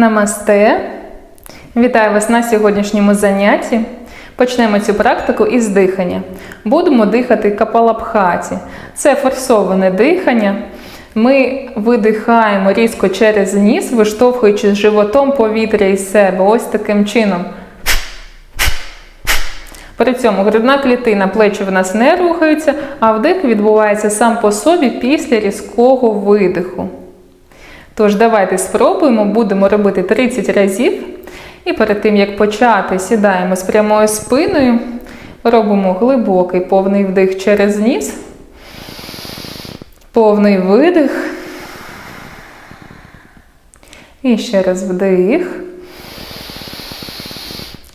Намасте! Вітаю вас на сьогоднішньому занятті. Почнемо цю практику із дихання. Будемо дихати капалабхаті. Це форсоване дихання. Ми видихаємо різко через ніс, виштовхуючи животом повітря із себе. Ось таким чином. При цьому грудна клітина, плечі в нас не рухаються, а вдих відбувається сам по собі після різкого видиху. Тож, давайте спробуємо, будемо робити 30 разів. І перед тим, як почати, сідаємо з прямою спиною, робимо глибокий повний вдих через ніс, повний видих. І ще раз вдих.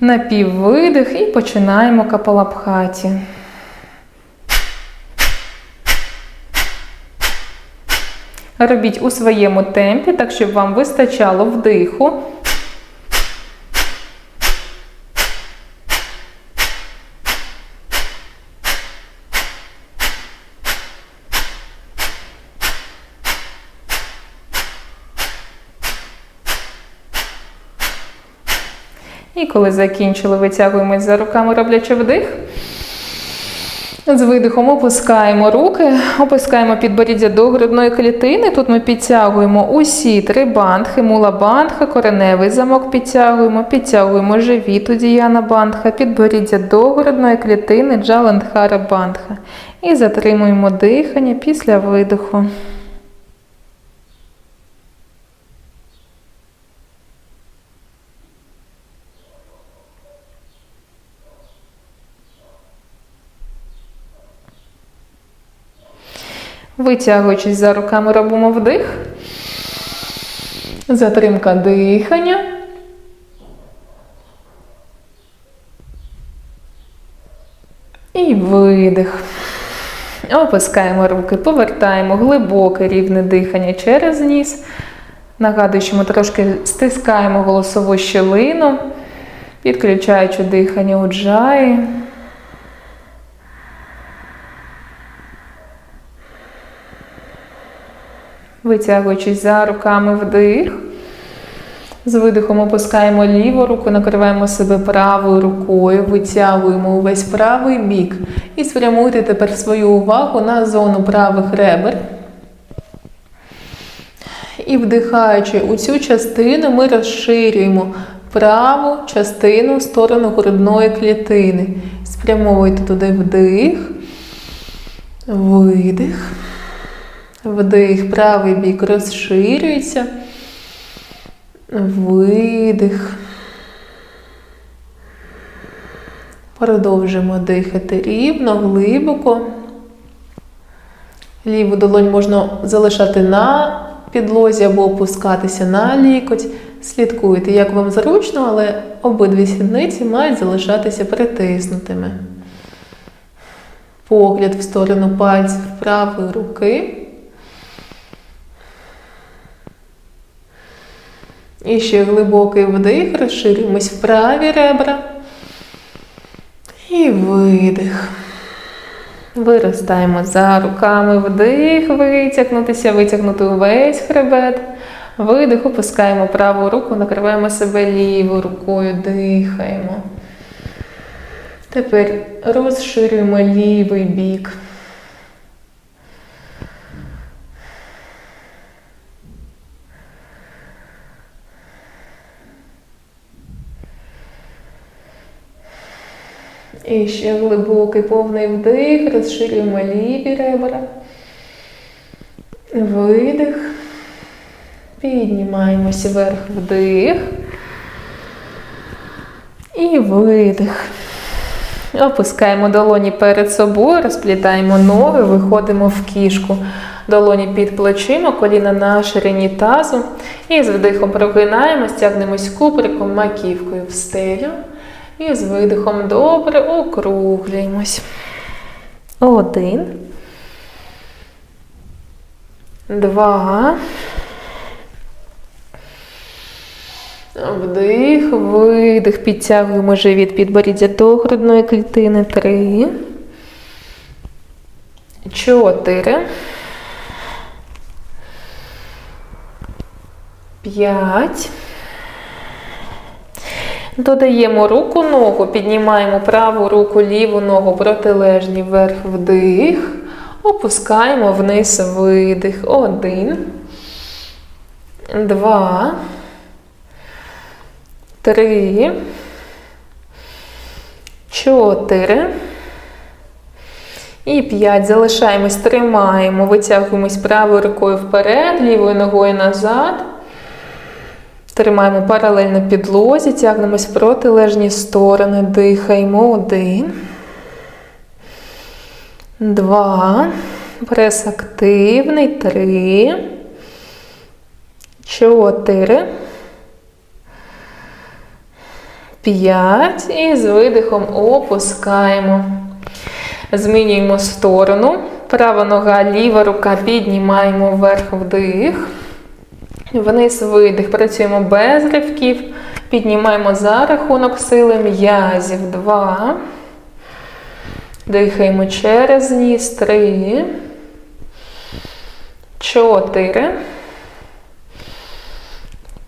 Напіввидих і починаємо капалабхаті. Робіть у своєму темпі, так щоб вам вистачало вдиху. І коли закінчили, витягуємось за руками, роблячи вдих. З видихом опускаємо руки, опускаємо підборіддя до грудної клітини. Тут ми підтягуємо усі три бандхи, мула бандха, кореневий замок підтягуємо, підтягуємо живіт, діяна бандха, підборіддя до грудної клітини, джаландхара бандха. І затримуємо дихання після видиху. Витягуючись за руками, робимо вдих. Затримка дихання. І видих. Опускаємо руки, повертаємо глибоке рівне дихання через ніс. Нагадую, що ми трошки стискаємо голосову щелину, підключаючи дихання у джаї. Витягуючись за руками вдих. З видихом опускаємо ліву руку, накриваємо себе правою рукою, витягуємо увесь правий бік. І спрямуйте тепер свою увагу на зону правих ребер. І вдихаючи у цю частину, ми розширюємо праву частину в сторону грудної клітини. Спрямовуйте туди вдих, видих. Вдих, правий бік розширюється. Видих. Продовжимо дихати рівно, глибоко. Ліву долонь можна залишати на підлозі або опускатися на лікоть. Слідкуйте, як вам зручно, але обидві сідниці мають залишатися притиснутими. Погляд в сторону пальців правої руки. І ще глибокий вдих, розширюємось в праві ребра. І видих. Виростаємо за руками вдих, витягнутися, витягнути увесь хребет. Видих, опускаємо праву руку, накриваємо себе лівою рукою, дихаємо. Тепер розширюємо лівий бік. І ще глибокий повний вдих, розширюємо ліві ребра. Видих. Піднімаємося вверх вдих. І видих. Опускаємо долоні перед собою, розплітаємо ноги, виходимо в кішку. Долоні під плечима, коліна на ширині тазу. І з вдихом прогинаємось, тягнемось куприком, маківкою в стелю. І з видихом добре округлюємось. Один. Два. Вдих, видих, підтягуємо живіт підборіддя до грудної клітини. Три. Чотири. П'ять. Додаємо руку ногу, піднімаємо праву руку, ліву ногу, протилежні вверх вдих. Опускаємо вниз видих. Один. Два. Три. Чотири. І п'ять. Залишаємось, тримаємо, витягуємось правою рукою вперед, лівою ногою назад. Тримаємо паралельно підлозі, тягнемось в протилежні сторони, дихаємо. Один. Два. Прес активний. Три. Чотири. П'ять. І з видихом опускаємо. Змінюємо сторону. Права нога, ліва рука піднімаємо вверх вдих. Вниз видих. Працюємо без ривків. Піднімаємо за рахунок сили м'язів. Два. Дихаємо через ніс. Три. Чотири.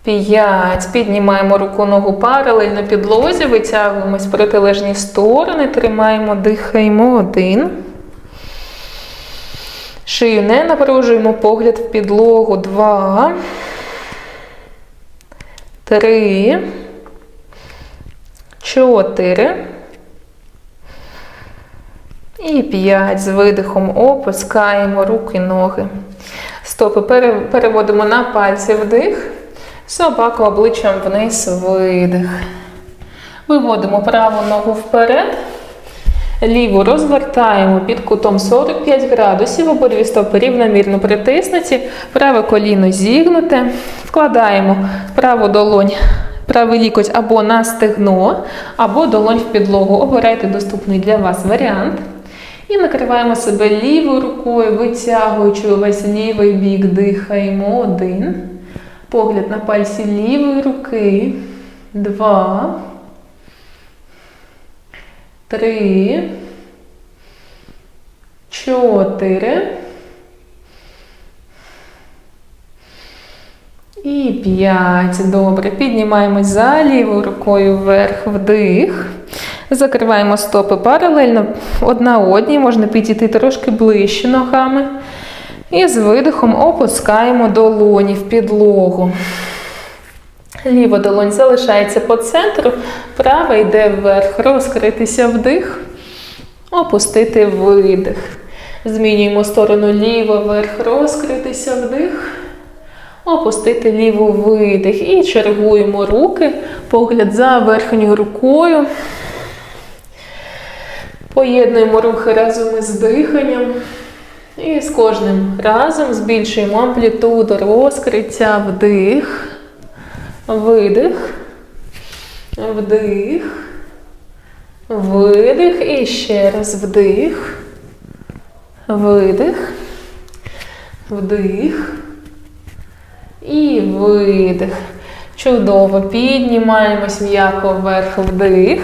П'ять. Піднімаємо руку ногу паралельно підлозі, витягуємось в протилежні сторони, тримаємо, дихаємо. Один. Шию не напружуємо, погляд в підлогу. Два. Три. Чотири. І п'ять. З видихом опускаємо руки, ноги. Стопи переводимо на пальці вдих. Собака обличчям вниз видих. Виводимо праву ногу вперед. Ліву розвертаємо під кутом 45 градусів, обидві стопи рівномірно притиснуті, праве коліно зігнуте. Вкладаємо праву долонь, правий лікоть або на стегно, або долонь в підлогу. Обирайте доступний для вас варіант. І накриваємо себе лівою рукою, витягуючи увесь лівий бік, дихаємо. Один. Погляд на пальці лівої руки. Два. Три. Чотири. І п'ять. Добре. Піднімаємось за лівою рукою вверх, вдих. Закриваємо стопи паралельно одна одній. Можна підійти трошки ближче ногами. І з видихом опускаємо долоні в підлогу. Ліва долонь залишається по центру, права йде вверх. Розкритися вдих, опустити видих. Змінюємо сторону ліво вверх, розкритися вдих, опустити ліву видих. І чергуємо руки, погляд за верхньою рукою. Поєднуємо рухи разом із диханням. І з кожним разом збільшуємо амплітуду розкриття вдих, видих, вдих, видих. І ще раз вдих, видих, вдих і видих. Чудово. Піднімаємось м'яко вверх вдих.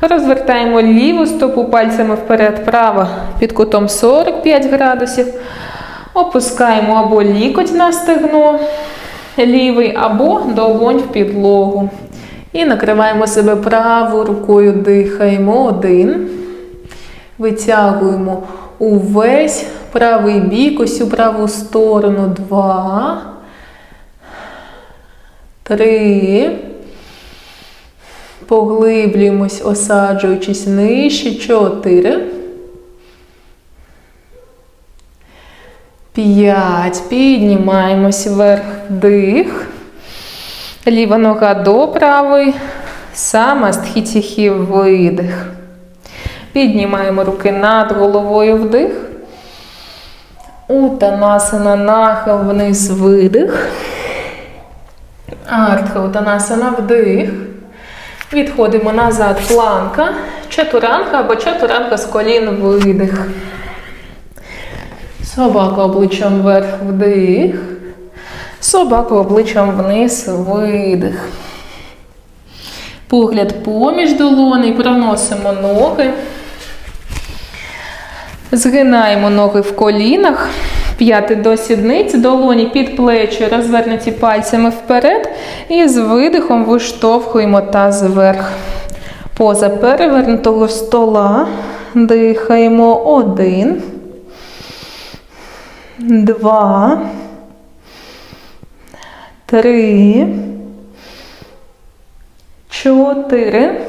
Розвертаємо ліву стопу пальцями вперед, права під кутом 45 градусів. Опускаємо або лікоть на стегно, лівий, або долонь в підлогу. І накриваємо себе правою рукою, дихаємо. Один. Витягуємо увесь правий бік, ось у праву сторону. Два. Три. Поглиблюємось, осаджуючись нижче. Чотири. П'ять. Піднімаємось вверх вдих. Ліва нога до правої. Сама стхітіхі видих. Піднімаємо руки над головою вдих. Утанасана нахил вниз видих. Артха Утанасана вдих. Відходимо назад, планка, чатуранка або чатуранка з колін видих. Собака обличчям вверх вдих. Собака обличчям вниз видих. Погляд поміж долоней, проносимо ноги. Згинаємо ноги в колінах, П'яти до сідниць, долоні під плечі, розвернуті пальцями вперед. І з видихом виштовхуємо таз вверх. Поза перевернутого стола. Дихаємо один. Два. Три. Чотири.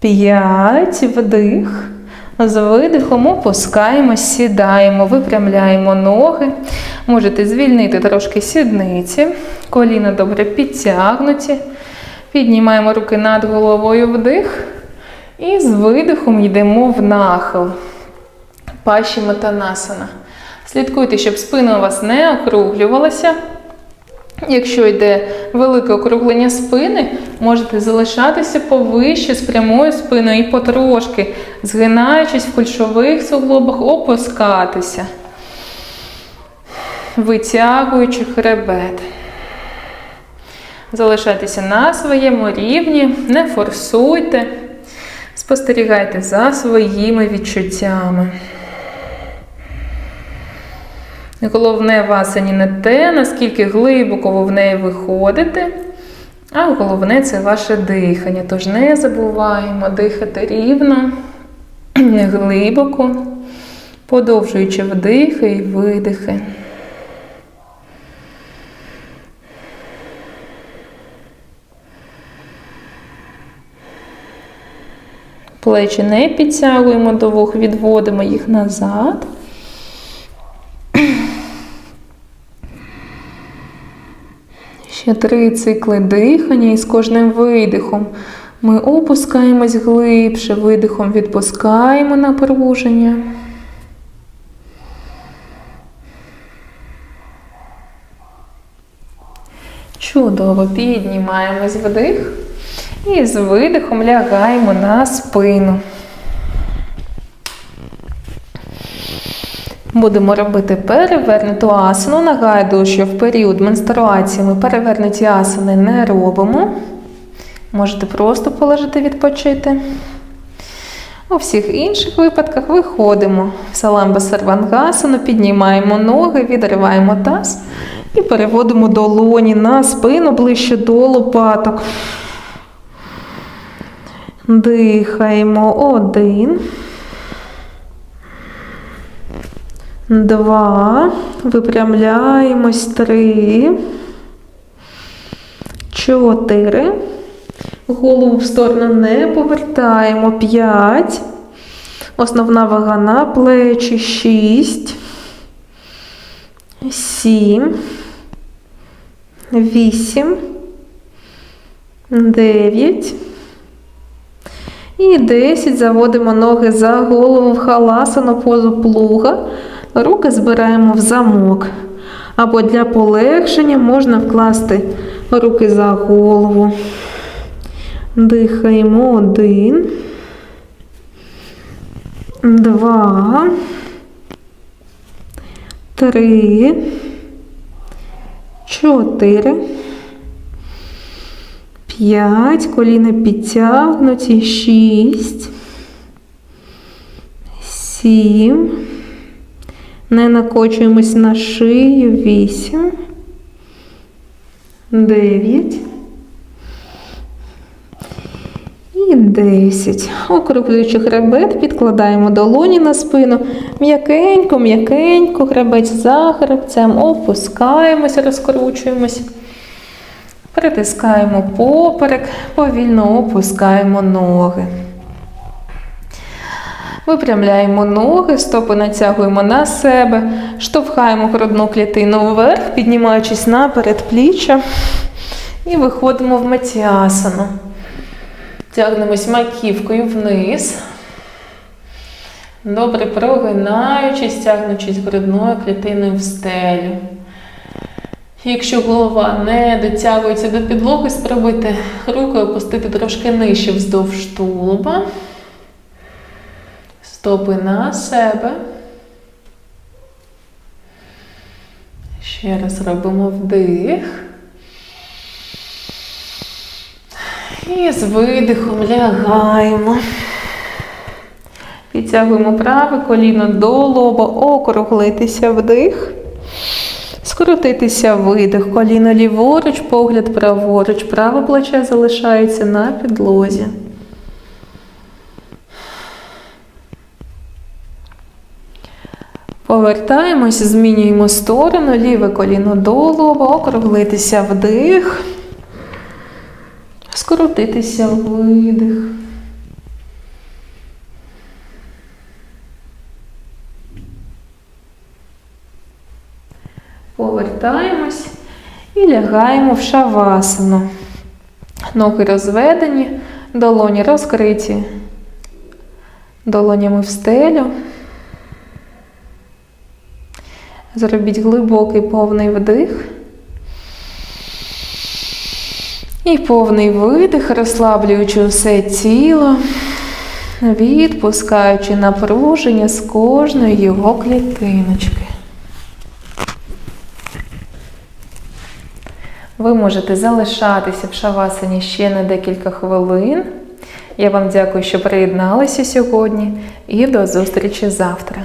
П'ять. Вдих. З видихом опускаємо, сідаємо, випрямляємо ноги. Можете звільнити трошки сідниці. Коліна добре підтягнуті. Піднімаємо руки над головою вдих. І з видихом йдемо в нахил. Паші Матанасана. Слідкуйте, щоб спина у вас не округлювалася. Якщо йде велике округлення спини, можете залишатися повище з прямою спиною і потрошки, згинаючись в кульшових суглобах, опускатися, витягуючи хребет. Залишайтеся на своєму рівні, не форсуйте, спостерігайте за своїми відчуттями. Головне в асані не те, наскільки глибоко ви в неї виходите, а головне це ваше дихання. Тож не забуваємо дихати рівно, глибоко, подовжуючи вдихи і видихи. Плечі не підтягуємо до вух, відводимо їх назад. Ще три цикли дихання, і з кожним видихом ми опускаємось глибше, видихом відпускаємо напруження. Чудово, піднімаємось вдих і з видихом лягаємо на спину. Будемо робити перевернуту асану. Нагадую, що в період менструації ми перевернуті асани не робимо. Можете просто полежати відпочити. У всіх інших випадках виходимо в саламба сарвангасану, піднімаємо ноги, відриваємо таз і переводимо долоні на спину ближче до лопаток. Дихаємо один. Два. Випрямляємось. Три. Чотири. Голову в сторону не повертаємо. П'ять. Основна вага на плечі. Шість. Сім. Вісім. Дев'ять. І 10 заводимо ноги за голову в халасану позу плуга. Руки збираємо в замок. Або для полегшення можна вкласти руки за голову. Дихаємо один. Два. Три. Чотири. П'ять. Коліна підтягнуті. Шість. Сім. Не накочуємось на шию. Вісім. Дев'ять. І 10. Округлюючи хребет, підкладаємо долоні на спину. М'якенько, м'якенько, хребець за хребцем, опускаємося, розкручуємось. Притискаємо поперек, повільно опускаємо ноги. Випрямляємо ноги, стопи натягуємо на себе, штовхаємо грудну клітину вверх, піднімаючись на передпліччя. І виходимо в матіасану. Тягнемось маківкою вниз. Добре прогинаючись, тягнучись грудною клітиною в стелю. Якщо голова не дотягується до підлоги, спробуйте руки опустити трошки нижче вздовж тулуба. Стопи на себе. Ще раз робимо вдих. І з видихом лягаємо. Підтягуємо праве коліно до лоба, округлитися вдих. Скоротитися видих, коліно ліворуч, погляд праворуч, праве плече залишається на підлозі. Повертаємось, змінюємо сторону, ліве коліно до лоба, округлитися вдих, скоротитися видих. Повертаємось і лягаємо в шавасану. Ноги розведені, долоні розкриті, долонями в стелю. Зробіть глибокий повний вдих. І повний видих, розслаблюючи все тіло, відпускаючи напруження з кожної його клітиночки. Ви можете залишатися в шавасані ще на декілька хвилин. Я вам дякую, що приєдналися сьогодні, і до зустрічі завтра.